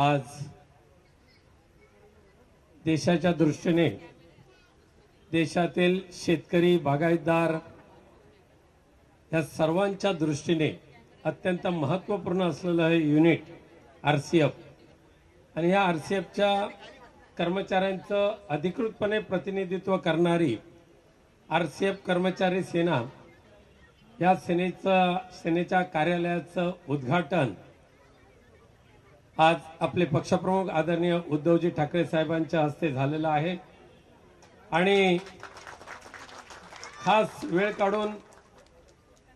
आज देशाच्या दृष्टीने देशातील शेतकरी बागायतदार या सर्वांच्या दृष्टीने अत्यंत महत्त्वपूर्ण असलेलं हे युनिट आर सी एफ आणि या आर सी एफच्या कर्मचाऱ्यांचं अधिकृतपणे प्रतिनिधित्व करणारी आर सी एफ कर्मचारी सेना या सेनेचं सेनेच्या कार्यालयाचं उद्घाटन आज आपले पक्षप्रमुख आदरणीय उद्धवजी ठाकरे साहेबांच्या हस्ते झालेलं आहे. आणि खास वेळ काढून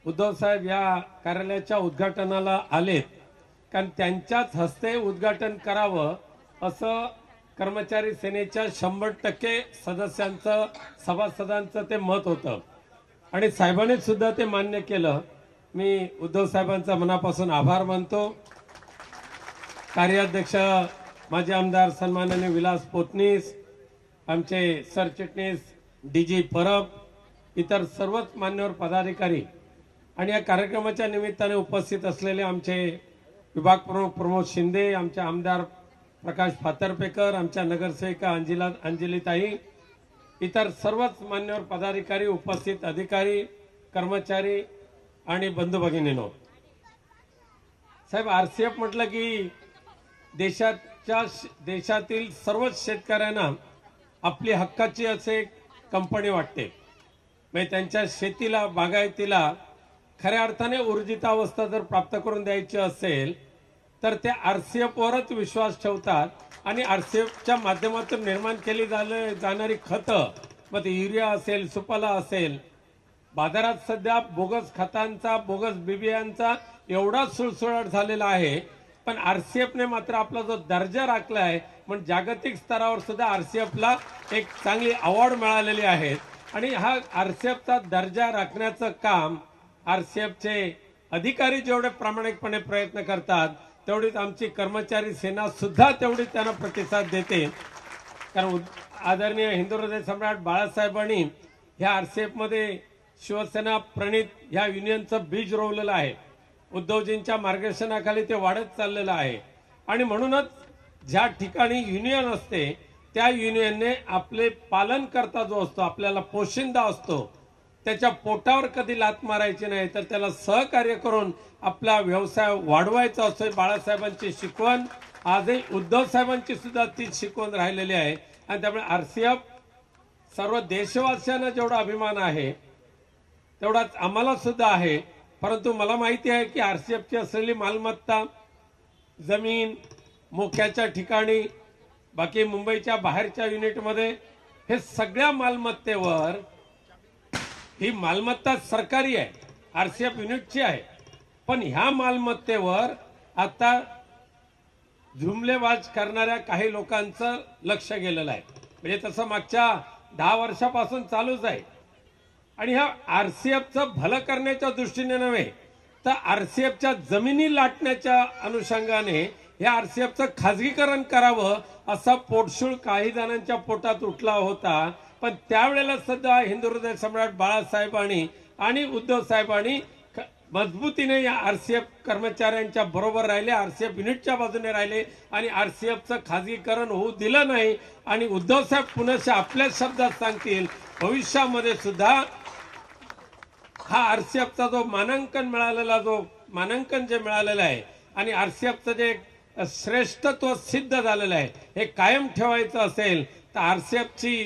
उद्धव साहेब या कार्यालयाच्या उद्घाटनाला आलेत. कारण त्यांच्याच हस्ते उद्घाटन करावं असं कर्मचारी सेनेच्या शंभर टक्के सदस्यांचं सभासदांचं ते मत होतं. आणि साहेबांनी सुद्धा ते मान्य केलं. मी उद्धव साहेबांचा मनापासून आभार मानतो. कार्याध्यक्ष माजी आमदार सन्माननीय विलास पोतनीस आमचे सरचिटणीस डी जी परब इतर सर्वच मान्यवर पदाधिकारी आणि या कार्यक्रमाच्या निमित्ताने उपस्थित असलेले आमचे विभाग प्रमुख प्रमोद शिंदे आमचे आमदार प्रकाश फातर्पेकर आमच्या नगरसेविका अंजिला अंजलीताई इतर सर्वच मान्यवर पदाधिकारी उपस्थित अधिकारी कर्मचारी आणि बंधू भगिनीनो. साहेब एफ म्हटलं की देशाच्या देशातील सर्वच शेतकऱ्यांना आपली हक्काची असे कंपनी वाटते. म्हणजे त्यांच्या शेतीला बागायतीला खऱ्या अर्थाने ऊर्जितावस्था जर प्राप्त करून द्यायची असेल तर ते आरसीएफ वरच विश्वास ठेवतात आणि आरसीएफच्या माध्यमातून निर्माण केली जाले- जाणारी खतं मग ते युरिया असेल सुपाला असेल बाजारात सध्या बोगस खतांचा बोगस बिबियांचा एवढा सुळसुळाट झालेला आहे पण आरसीएफने मात्र आपला जो दर्जा राखला आहे पण जागतिक स्तरावर सुद्धा आरसीएफला एक चांगली अवॉर्ड मिळालेली आहे. आणि हा आरसीएफचा दर्जा राखण्याचं काम आरसीएफचे अधिकारी जेवढे प्रामाणिकपणे प्रयत्न करतात तेवढीच आमची कर्मचारी सेना सुद्धा तेवढी त्यांना प्रतिसाद देते. कारण उद- आदरणीय हिंदू हृदय सम्राट बाळासाहेबांनी ह्या आर सी एफमध्ये शिवसेना प्रणित ह्या युनियनचं बीज रोवलेलं आहे. उद्धवजींच्या मार्गदर्शनाखाली ते वाढत चाललेलं आहे. आणि म्हणूनच ज्या ठिकाणी युनियन असते त्या युनियनने आपले पालन करता जो असतो आपल्याला पोशिंदा असतो त्याच्या पोटावर कधी लात मारायची नाही तर त्याला सहकार्य करून आपला व्यवसाय वाढवायचा असतो बाळासाहेबांची शिकवण आजही उद्धव साहेबांची सुद्धा तीच शिकवण राहिलेली आहे. आणि त्यामुळे आर सी एफ सर्व देशवासियांना जेवढा अभिमान आहे तेवढाच आम्हाला सुद्धा आहे. परंतु मला माहिती आहे की आर सी एफची असलेली मालमत्ता जमीन मोक्याच्या ठिकाणी बाकी मुंबईच्या बाहेरच्या युनिटमध्ये हे सगळ्या मालमत्तेवर ही मालमत्ता सरकारी आहे आर सी एफ युनिटची आहे. पण ह्या मालमत्तेवर आता झुमलेबाज करणाऱ्या काही लोकांचं लक्ष गेलेलं आहे. म्हणजे तसं मागच्या दहा वर्षापासून चालूच आहे. आणि ह्या आरसीएफचं भलं करण्याच्या दृष्टीने नव्हे तर आरसीएफच्या जमिनी लाटण्याच्या अनुषंगाने या आरसीएफचं खाजगीकरण करावं असा पोटशूळ काही जणांच्या पोटात उठला होता. पण त्यावेळेला सध्या हिंदू हृदय सम्राट बाळासाहेबांनी आणि उद्धव साहेबांनी मजबूतीने या आरसीएफ कर्मचाऱ्यांच्या बरोबर राहिले आरसीएफ युनिटच्या बाजूने राहिले आणि आरसीएफचं खाजगीकरण होऊ दिलं नाही. आणि उद्धव साहेब पुन्हा आपल्याच शब्दात सांगतील भविष्यामध्ये सुद्धा हा आरसीएफचा जो मानांकन मिळालेला जो मानांकन जे मिळालेलं आहे आणि आरसीएफचं जे श्रेष्ठत्व सिद्ध झालेलं आहे हे कायम ठेवायचं असेल तर आरसीएफची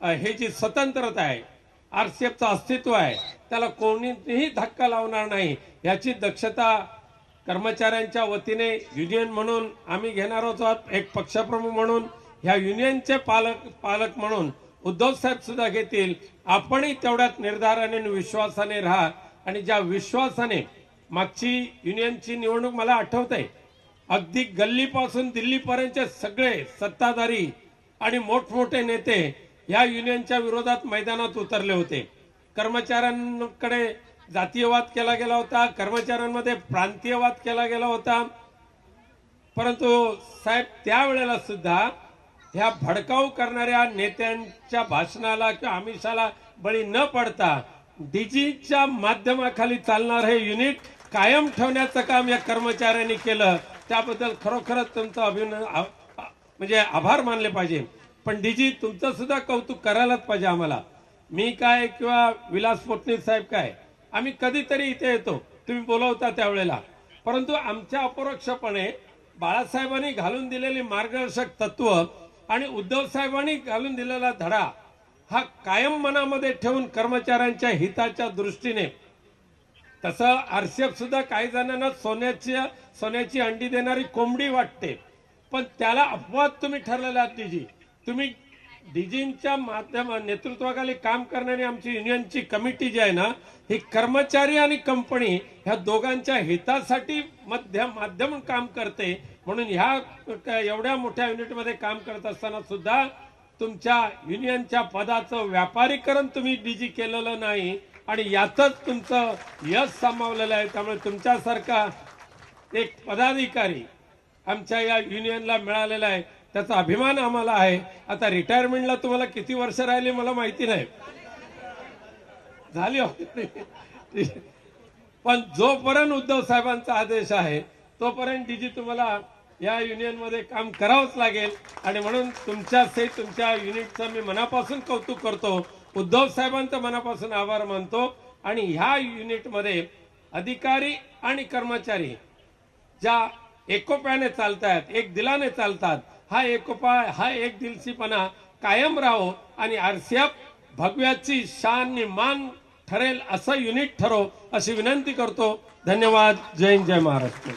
हे जी स्वतंत्रता आहे आरसीएफचं अस्तित्व आहे त्याला कोणीही धक्का लावणार नाही. याची दक्षता कर्मचाऱ्यांच्या वतीने युनियन म्हणून आम्ही घेणार आहोत एक पक्षप्रमुख म्हणून. ह्या युनियनचे पालक पालक म्हणून उद्धव साहेब सुद्धा घेतील. आपणही तेवढ्याच निर्धाराने आणि विश्वासाने राहा. आणि ज्या विश्वासाने मागची युनियनची निवडणूक मला आठवत आहे अगदी गल्लीपासून दिल्लीपर्यंतचे सगळे सत्ताधारी आणि मोठमोठे नेते या युनियनच्या विरोधात मैदानात उतरले होते. कर्मचाऱ्यांकडे जातीयवाद केला गेला होता कर्मचाऱ्यांमध्ये प्रांतीयवाद केला गेला होता. परंतु साहेब त्यावेळेला सुद्धा ह्या भडकाऊ करणाऱ्या नेत्यांच्या भाषणाला किंवा आमिषाला बळी न पडता डीजीच्या माध्यमाखाली चालणार हे युनिट कायम ठेवण्याचं काम या कर्मचाऱ्यांनी केलं. त्याबद्दल खरोखरच तुमचं अभिनंदन म्हणजे आभार मानले पाहिजे. पण डीजी तुमचं सुद्धा कौतुक करायलाच पाहिजे आम्हाला. मी काय किंवा विलास पोटणीस साहेब काय? आम्ही कधीतरी इथे येतो. तुम्ही बोलवता त्यावेळेला. परंतु आमच्या अपरोक्षपणे बाळासाहेबांनी घालून दिलेली मार्गदर्शक तत्व आणि उद्धव साहेबांनी घालून दिलेला धडा हा कायम मनामध्ये ठेवून कर्मचाऱ्यांच्या हिताच्या दृष्टीने. तसं आरसीएफ सुद्धा काही जणांना सोन्याची सोन्याची अंडी देणारी कोंबडी वाटते. पण त्याला अपवाद तुम्ही ठरलेला आहात तुम्ही डीजींच्या माध्यम नेतृत्वाखाली काम करणारी आमची युनियनची कमिटी जी आहे ना ही कर्मचारी आणि कंपनी ह्या दोघांच्या हितासाठी मध्यम माध्यम काम करते. म्हणून ह्या एवढ्या मोठ्या युनिटमध्ये काम करत असताना सुद्धा तुमच्या युनियनच्या पदाचं व्यापारीकरण तुम्ही डीजी केलेलं नाही आणि यातच तुमचं यश सामावलेलं आहे. त्यामुळे तुमच्यासारखा एक पदाधिकारी आमच्या या युनियनला मिळालेला आहे. त्याचा अभिमान आम्हाला आहे. आता रिटायरमेंटला तुम्हाला किती वर्ष राहिली मला माहिती नाही. झाली पण जोपर्यंत उद्धव साहेबांचा आदेश आहे तोपर्यंत डीजी तुम्हाला या युनियनमध्ये काम करावंच लागेल. आणि म्हणून तुमच्या सहित तुमच्या युनिटचं मी मनापासून कौतुक करतो. उद्धव साहेबांचं मनापासून आभार मानतो. आणि ह्या युनिटमध्ये अधिकारी आणि कर्मचारी ज्या एकोप्याने चालतायत एक दिलाने चालतात हा एकोपा हा एक दिलसीपणा कायम राहो आणि आरसीएफ भगव्याची शान आणि मान ठरेल असं युनिट ठरव अशी विनंती करतो. धन्यवाद. जय हिंद, जय महाराष्ट्र.